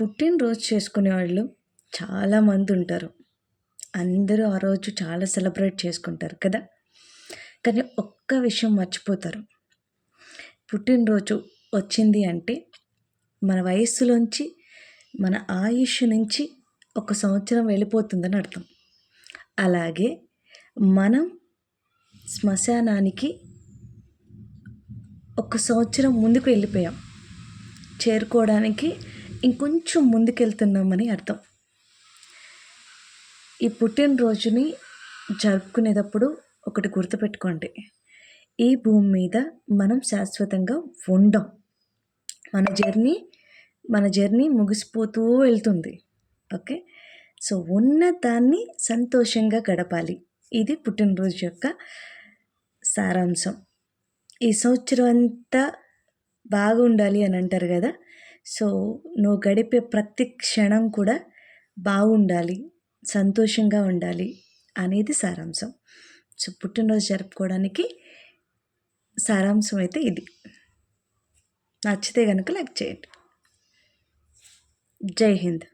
పుట్టినరోజు చేసుకునే వాళ్ళు చాలామంది ఉంటారు. అందరూ ఆ రోజు చాలా సెలబ్రేట్ చేసుకుంటారు కదా. కానీ ఒక్క విషయం మర్చిపోతారు. పుట్టినరోజు వచ్చింది అంటే మన వయస్సులోంచి మన ఆయుష్ నుంచి ఒక సంవత్సరం వెళ్ళిపోతుందని అర్థం. అలాగే మనం శ్మశానానికి ఒక సంవత్సరం ముందుకు వెళ్ళిపోయాం. చేరుకోవడానికి ఇంకొంచెం ముందుకెళ్తున్నామని అర్థం. ఈ పుట్టినరోజుని జరుపుకునేటప్పుడు ఒకటి గుర్తుపెట్టుకోండి. ఈ భూమి మీద మనం శాశ్వతంగా ఉండం. మన జర్నీ మన జర్నీ ముగిసిపోతూ వెళ్తుంది. ఓకే? సో ఉన్న దాన్ని సంతోషంగా గడపాలి. ఇది పుట్టినరోజు యొక్క సారాంశం. ఈ సంవత్సరం అంతా బాగుండాలి అని అంటారు కదా? సో నువ్వు గడిపే ప్రతి క్షణం కూడా బాగుండాలి సంతోషంగా ఉండాలి అనేది సారాంశం. సో పుట్టినరోజు జరుపుకోవడానికి సారాంశం అయితే ఇది. నచ్చితే కనుక లైక్ చేయండి. జై హింద్.